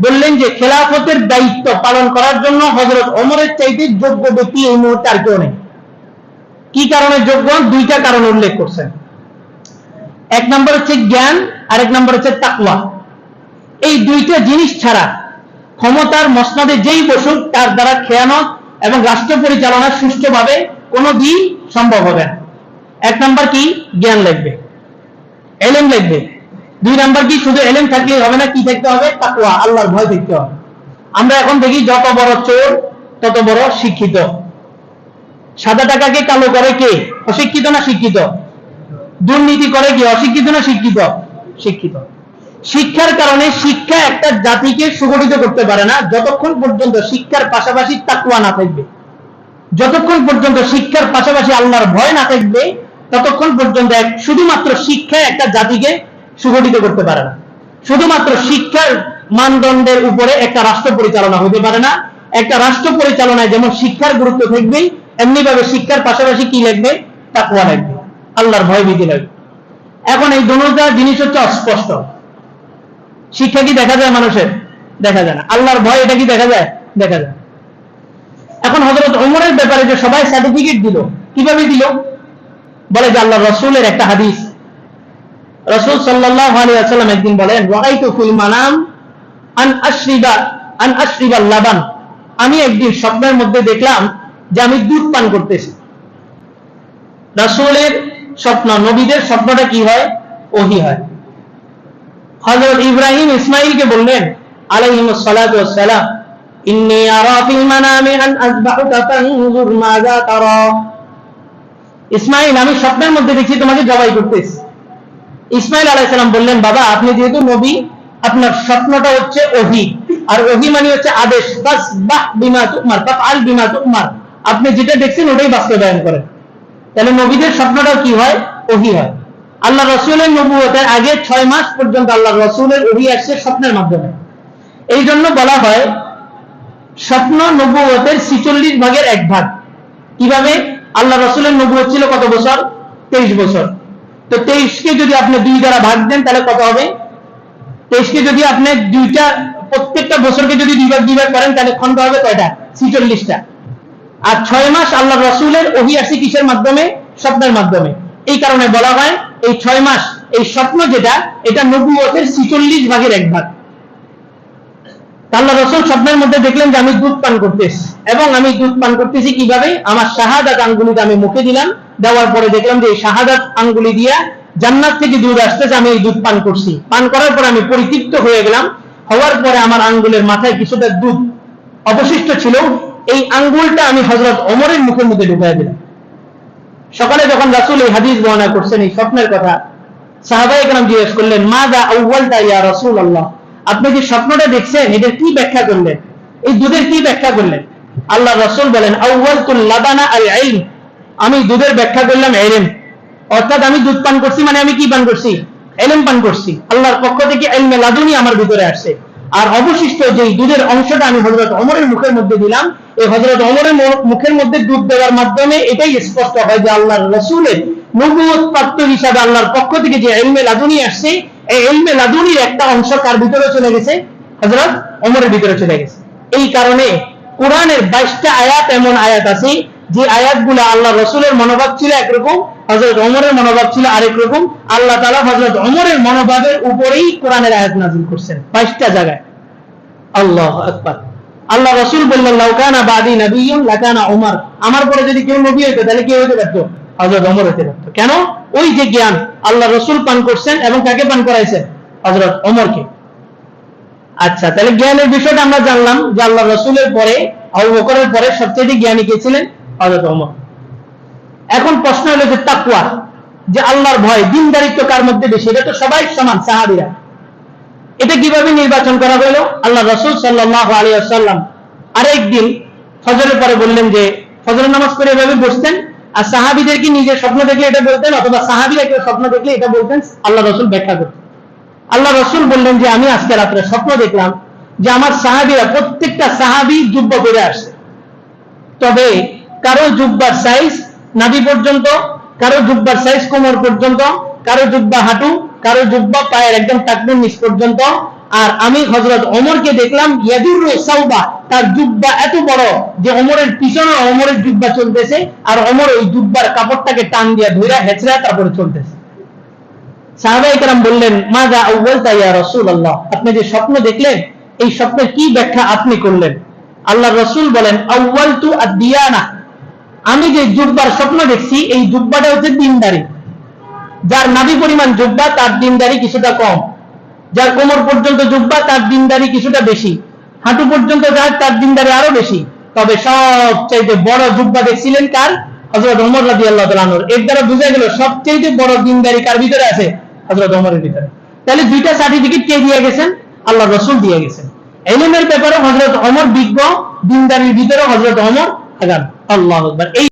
বললেন যে খেলাফতের দায়িত্ব পালন করার জন্য হজরত অমরের চাইতে যোগ্য ব্যক্তি এই মুহূর্তে আর কেউ নেই। কি কারণে যোগ্য? দুইটা কারণ উল্লেখ করছেন। এক নম্বর হচ্ছে জ্ঞান আর এক নম্বর হচ্ছে তাকওয়া। এই দুইটা জিনিস ছাড়া ক্ষমতার মসনদে যেই বসুক, তার দ্বারা খেয়ানত এবং রাষ্ট্র পরিচালনা সুষ্ঠুভাবে কোনো দিন সম্ভব হবে না। এক নম্বর কি? জ্ঞান লাগবে। এলেম লাগবে। দুই নাম্বার কি? শুধু এলেম থাকলে হবে না, কি থাকতে হবে? তাকুয়া আল্লাহর ভয় থাকতে হবে। আমরা এখন দেখি যত বড় চোর, তত বড় শিক্ষিত। সাদা টাকাকে কালো করে কে? অশিক্ষিত না শিক্ষিত? দুর্নীতি করে কি? অশিক্ষিত না শিক্ষিত? শিক্ষিত। শিক্ষার কারণে শিক্ষা একটা জাতিকে সুগঠিত করতে পারে না, যতক্ষণ পর্যন্ত শিক্ষার পাশাপাশি তাকুয়া না থাকবে। যতক্ষণ পর্যন্ত শিক্ষার পাশাপাশি আল্লাহর ভয় না থাকবে, ততক্ষণ পর্যন্ত শুধুমাত্র শিক্ষা একটা জাতিকে সুগঠিত করতে পারে না। শুধুমাত্র শিক্ষার মানদণ্ডের উপরে একটা রাষ্ট্র পরিচালনা হতে পারে না। একটা রাষ্ট্র পরিচালনায় যেমন শিক্ষার গুরুত্ব থাকবে এমনি ভাবে শিক্ষার পাশাপাশি কি লাগবে? তাকুয়া লাগবে। আল্লাহর ভয় ভীতি লাগবে। এখন এই দুটা জিনিস হচ্ছে অস্পষ্ট। শিক্ষা কি দেখা যায় মানুষের? দেখা যায় না। আল্লাহর ভয়, এটা কি দেখা যায়? দেখা যায়। এখন হজরত ওমরের ব্যাপারে যে সবাই সার্টিফিকেট দিল, কীভাবে দিল? বলে যে আল্লাহ রসুলের একটা হাদিস। রসুল সাল্লাহ আলিয়াল্লাম একদিন বলেন ওয়াইতু ফিল মানাম আন আশরিবা আন আশরিবা লাবান। আমি একদিন স্বপ্নের মধ্যে দেখলাম যে আমি দুধ পান করতেছি। রসুলের স্বপ্ন, নবীদের স্বপ্নটা কি হয়? ওহি হয়। হজরত ইব্রাহিম ইসমাইলকে বললেন আলাইহিমুস সালাতু সালাম ইন্নী আরা ফিল মানামি আন আযবাহুকা ফানজুর মাযা তারা। ইসমাইল আমি স্বপ্নের মধ্যে দেখছি তোমাকে জবাই করতেছি। ইসমাইল আলাইহিস সালাম বললেন, বাবা, আপনি যেহেতু নবী, আপনার স্বপ্নটা হচ্ছে ওহি। আর ওহি মানে হচ্ছে আদেশ। বাস বাহ বিমা তুমার, ফাফআল বিমা তুমার। আপনি যেটা দেখছেন, ওটাই বাস্তবায়ন করেন। তাহলে নবীদের স্বপ্নটা কি হয়? ওহি হয়। আল্লাহ রসুলের নবুয়তের আগে ছয় মাস পর্যন্ত আল্লাহ রসুলের অভি আসছে স্বপ্নের মাধ্যমে। এই জন্য বলা হয়, স্বপ্ন নবুয়তের ছিচল্লিশ ভাগের এক ভাগ। কীভাবে? আল্লাহ রসুলের নবুয়ত ছিল কত বছর? তেইশ বছর। তো তেইশকে যদি আপনি দুই দ্বারা ভাগ দেন, তাহলে কত হবে? তেইশকে যদি আপনি দুইটা, প্রত্যেকটা বছরকে যদি দুইবার দুইবার করেন, তাহলে খন্ড হবে কয়টা? ছিচল্লিশটা। আর ছয় মাস আল্লাহ রসুলের ওহি আসি কিসের মাধ্যমে? স্বপ্নের মাধ্যমে। এই কারণে বলা হয়, এই ছয় মাস, এই স্বপ্ন যেটা, এটা নবুয়তের ছিচল্লিশ ভাগের এক ভাগ। আল্লাহ রসুল স্বপ্নের মধ্যে দেখলেন যে আমি দুধ পান করতেছি। এবং আমি দুধ পান করতেছি কীভাবে? আমার শাহাদাত আঙ্গুলিটা আমি মুখে দিলাম, দেওয়ার পরে দেখলাম যে এই শাহাদাত আঙ্গুলি দিয়া জান্নাত থেকে দুধ আসতেছে, আমি এই দুধ পান করছি। পান করার পরে আমি পরিতৃপ্ত হয়ে গেলাম। হওয়ার পরে আমার আঙ্গুলের মাথায় কিছুটা দুধ অবশিষ্ট ছিল। এই আঙ্গুলটা আমি হজরত অমরের মুখের মধ্যে ঢুকাই দিলাম। সকালে যখন রাসুল এই হাদিস বর্ণনা করছেন, এই স্বপ্নের কথা সাহাবাই কেন জিজ্ঞেস করলেন মা দা আউ্বালটা ইয়া রসুল আল্লাহ আপনি যে স্বপ্নটা দেখছেন এটার কি ব্যাখ্যা করলেন? এই দুধের কি ব্যাখ্যা করলেন? আল্লাহ রসুল বলেন লাবানা আল আইল আমি দুধের ব্যাখ্যা করলাম এলেম। অর্থাৎ আমি দুধ পান করছি মানে আমি কি পান করছি? এলেম পান করছি। আল্লাহর পক্ষ থেকে এলমে লাদুনি আমার ভিতরে আসছে। আর অবশিষ্ট যে দুধের অংশটা আমি হজরত অমরের মুখের মধ্যে দিলাম, এই হজরত অমরের মুখের মধ্যে দুধ দেওয়ার মাধ্যমে এটাই স্পষ্ট হয় যে আল্লাহর রসুলের নবুয়ত প্রাপ্ত হিসাবে আল্লাহর পক্ষ থেকে যে এলমে লাদুনি আসছে এই একটা অংশ কার ভিতরে চলে গেছে? হজরত অমরের ভিতরে চলে গেছে। এই কারণে কোরআনের বাইশটা আয়াত এমন আয়াত আছে, যে আয়াতগুলো আল্লাহ রসুলের মনোভাব ছিল একরকম হজরত অমরের মনোভাব ছিল আরেক রকম। আল্লাহ তালা হজরত অমরের মনোভাবের উপরেই কোরআনের আয়াত নাজিল করছেন, বাইশটা জায়গায়। আল্লাহ আল্লাহ রসুল বললেন লাউকানা বাদি নবীন লাকানা ওমর আমার পরে যদি কেউ নবী হইতো, তাহলে কে হইতে পারতো? হজরত অমর হইতে পারতো। কেন? ওই যে জ্ঞান। আল্লাহ রসুল পান করছেন এবং কাকে পান করাইছেন? হজরত অমরকে আচ্ছা তাহলে জ্ঞানের বিষয়টা আমরা জানলাম যে আল্লাহ রসুলের পরে, আবু বকরের পরে সবচেয়ে জ্ঞানী কে ছিলেন? হজরত অমর এখন প্রশ্ন হলো যে তাকুয়া যে আল্লাহর ভয় দিনদারিত্ব কার মধ্যে বেশি? এটা তো সবাই সমান, সাহাবিরা। এটা কীভাবে নির্বাচন করা হলো? আল্লাহ রসুল সাল্লাহ আলী আসাল্লাম আরেকদিন ফজরের পরে বললেন যে, ফজরের নামাজ করে এভাবে বসতেন? আর সাহাবিদের কি নিজের স্বপ্ন দেখলে এটা বলতেন? অথবা সাহাবিরা কেউ স্বপ্ন দেখলে এটা বলতেন? আল্লাহ রসুল ব্যাখ্যা করতেন। আল্লাহ রসুল বললেন যে, আমি আজকে রাত্রে স্বপ্ন দেখলাম যে আমার সাহাবিরা প্রত্যেকটা সাহাবি যুব্ব করে আসছে। তবে কারও জুব্বার সাইজ নাভি পর্যন্ত, কারও জুব্বার সাইজ কোমর পর্যন্ত, কারও জুব্বা হাঁটু, কারও জুব্বা পায়ের একদম টাকনুর নিচ পর্যন্ত আর আমি হজরত অমরকে দেখলাম, ইয়াদুর সাউবা তার জুব্বা এত বড় যে অমরের পিছনে অমরের জুব্বা চলতেছে, আর অমর ওই জুব্বার কাপড়টাকে টান দিয়া ধইরা হেঁচড়া তারপরে চলতেছে। সাহাবাই বললেন মা যা আউ্বাল তাইয়া রসুল আল্লাহ আপনি যে স্বপ্ন দেখলেন, এই স্বপ্নের কি ব্যাখ্যা আপনি করলেন? আল্লাহ রসুল বলেন আউ্বাল তু আর আদিয়ানা আমি যে জুব্বার স্বপ্ন দেখছি, এই জুব্বাটা হচ্ছে দিনদারি। যার নাভি পরিমাণ জুব্বা, তার দিনদারি কিছুটা কম। যার কোমর পর্যন্ত জুব্বা, তার দিনদারি কিছুটা বেশি। হাঁটু পর্যন্ত যার তার দিনদারি আরও বেশি। তবে সবচাইতে বড় জুব্বা দেখছিলেন কার? হজরত ওমর রাজি আল্লাহ তালানুর এর দ্বারা বোঝা গেল সবচাইতে বড় দিনদারি কার ভিতরে আছে? হজরত ওমরের ভিতরে। তাহলে দুইটা সার্টিফিকেট কে দিয়ে গেছেন? আল্লাহ রসুল দিয়ে গেছেন। এলিমের ব্যাপারে হজরত অমর বিজ্ঞ, দিনদারির ভিতরে হজরত অমর আগান আল্লাহ এই